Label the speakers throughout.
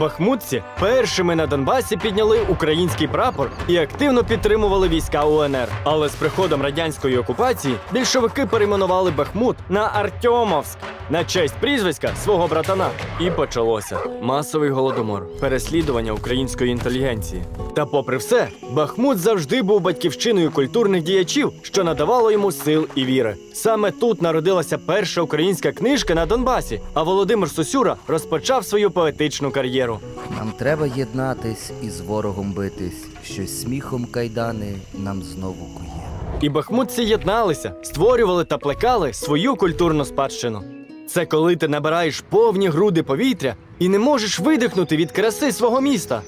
Speaker 1: Бахмутці першими на Донбасі підняли український прапор і активно підтримували війська УНР. Але з приходом радянської окупації більшовики перейменували Бахмут на Артемовськ на честь прізвиська свого братана. І почалося масовий голодомор, переслідування української інтелігенції. Та, попри все, Бахмут завжди був батьківщиною культурних діячів, що надавало йому сил і віри. Саме тут народилася перша українська книжка на Донбасі, а Володимир Сосюра розпочав свою поетичну кар'єру.
Speaker 2: Нам треба єднатись і з ворогом битись, щось сміхом кайдани нам знову кує.
Speaker 1: І бахмутці єдналися, створювали та плекали свою культурну спадщину. Це коли ти набираєш повні груди повітря і не можеш видихнути від краси свого міста.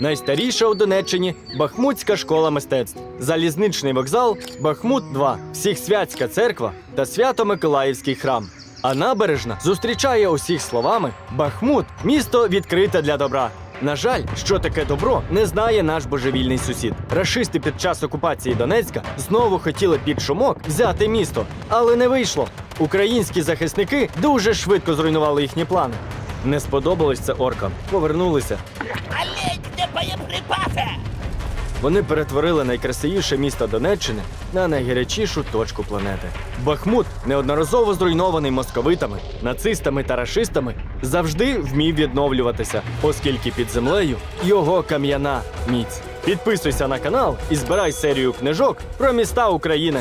Speaker 1: Найстаріша у Донеччині Бахмутська школа мистецтв, залізничний вокзал, Бахмут 2, Всіхсвятська церква та Свято-Миколаївський храм. А набережна зустрічає усіх словами Бахмут місто відкрите для добра. На жаль, що таке добро, не знає наш божевільний сусід. Рашисти під час окупації Донецька знову хотіли під шумок взяти місто, але не вийшло. Українські захисники дуже швидко зруйнували їхні плани. Не сподобалось це оркам. Повернулися.
Speaker 3: Але де боєприпаси?
Speaker 1: Вони перетворили найкрасивіше місто Донеччини на найгарячішу точку планети. Бахмут, неодноразово зруйнований московитами, нацистами та рашистами, завжди вмів відновлюватися, оскільки під землею його кам'яна міць. Підписуйся на канал і збирай серію книжок про міста України.